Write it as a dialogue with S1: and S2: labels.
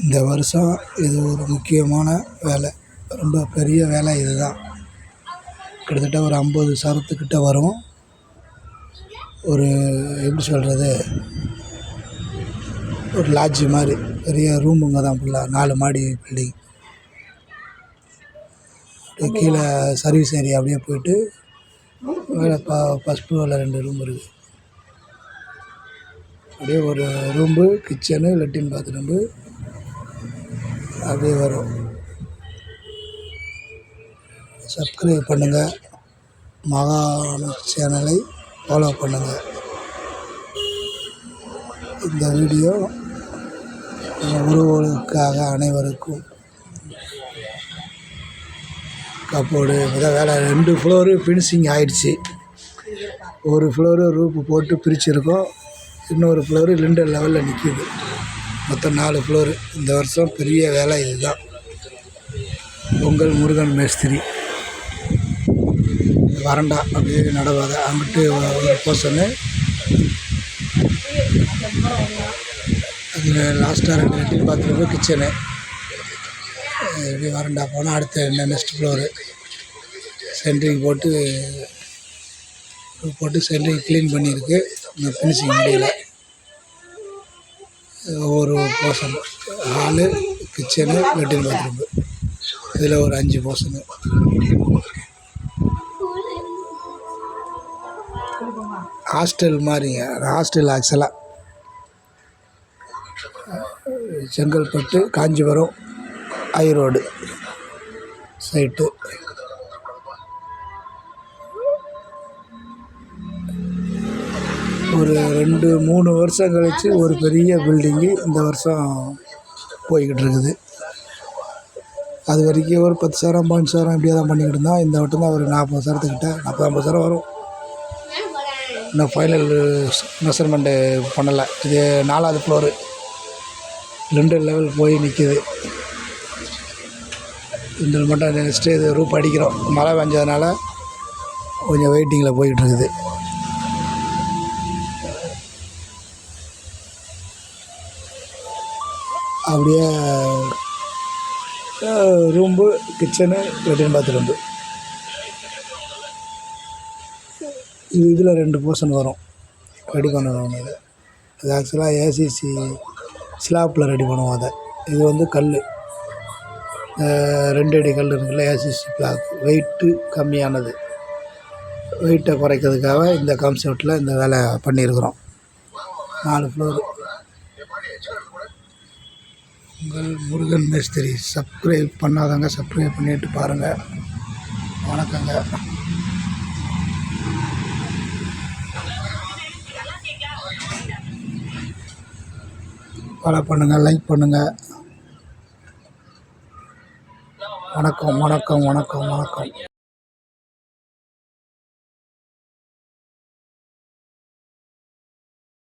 S1: இந்த வருஷம் இது ஒரு முக்கியமான வேலை. ரொம்ப பெரிய வேலை இது தான் கிட்டத்தட்ட ஒரு ஐம்பது சரத்துக்கிட்ட வரும். ஒரு எப்படி சொல்கிறது ஒரு லாட்ஜு மாதிரி. பெரிய ரூமுங்க தான் ஃபுல்லாக நாலு மாடி பில்டிங் அப்படியே கீழே சர்வீஸ் ஏரியா அப்படியே போயிட்டு மேலே ப ஃபஸ்ட் ஃப்ளோரில் ரெண்டு ரூம் இருக்குது அப்படியே ஒரு ரூம்பு கிச்சனு லெட்டின் பாத்ரூம்பு அப்படியே வரும். சப்ஸ்கிரைப் பண்ணுங்கள் மகாண சேனலை ஃபாலோ பண்ணுங்கள் இந்த வீடியோ உறவுகளுக்காக அனைவருக்கும். கப்போடு இப்போதான் வேலை ரெண்டு ஃப்ளோரு ஃபினிஷிங் ஆயிடுச்சு. ஒரு ஃப்ளோரு ரூப்பு போட்டு பிரிச்சுருக்கோம். இன்னொரு ஃப்ளோரு லிண்டர் லெவலில் நிற்கிது மொத்தம் நாலு ஃப்ளோரு இந்த வருஷம் பெரிய வேலை இதுதான். பொங்கல் முருகன் மேஸ்திரி. வரண்டா அப்படியே நடவாத. அங்கிட்டு ஒரு போர்ஷனு அதில் லாஸ்ட்டாக ரெண்டு லெட்டின் பாத்ரூமு கிச்சனு இப்படி வரண்டா போனால் அடுத்த என்ன நெக்ஸ்ட் ஃப்ளோரு சென்ட்ரிங் போட்டு போட்டு சென்ட்ரிங் க்ளீன் பண்ணியிருக்கு. இன்னும் ஃபினிஷிங் முடியலை. ஒரு போர்ஷன் ஹாலு கிச்சனு லெட்டின் பாத்ரூமு இதில் ஒரு அஞ்சு போர்ஷனு ஹாஸ்டல் மாதிரிங்க. ஹாஸ்டல் ஆக்சுவலாக செங்கல்பட்டு காஞ்சிபுரம் ஐரோடு சைட்டு ரெண்டு மூணு வருஷம் கழித்து ஒரு பெரிய பில்டிங்கு இந்த வருஷம் போய்கிட்டு இருக்குது. அது வரைக்கும் ஒரு பத்து சவரம் பாஞ்சு சவரம் இப்படியே தான் பண்ணிக்கிட்டு இருந்தோம். இந்த வட்டம் தான் ஒரு நாற்பது சவரத்துக்கிட்ட நாற்பது ஐம்பது சவரம் வரும். இன்னும் ஃபைனல் மெஷர்மெண்ட்டு பண்ணலை. இது நாலாவது ஃப்ளோரு ரெண்டு லெவல் போய் நிற்கிது இந்த மட்டும் நெக்ஸ்ட்டு இது ரூப் அடிக்கிறோம். மழை பெஞ்சதுனால கொஞ்சம் வெயிட்டிங்கில் போய்கிட்டுருக்குது அப்படியே ரூம்பு கிச்சனு லெட்டின் பாத்ரூம்பு இது இதில் ரெண்டு போர்ஷன் வரும். ரெடி பண்ணணும் இது. அது ஆக்சுவலாக ஏசிசி ஸ்லாப்பில் ரெடி பண்ணுவோம் அதை. இது வந்து கல். ரெண்டு அடி கல் இருக்குல்ல ஏசிசி பிளாக் வெயிட்டு கம்மியானது. வெயிட்டை குறைக்கிறதுக்காக இந்த கான்செப்டில் இந்த வேலை பண்ணியிருக்கிறோம். நாலு ஃப்ளோரு உங்கள் முருகன் மேஸ்திரி சப்ஸ்கிரைப் பண்ணாதவங்க சப்ஸ்கிரைப் பண்ணிட்டு பாருங்கள் வணக்கங்க. ஃபாலோ பண்ணுங்கள் லைக் பண்ணுங்கள் வணக்கம் வணக்கம் வணக்கம் வணக்கம்.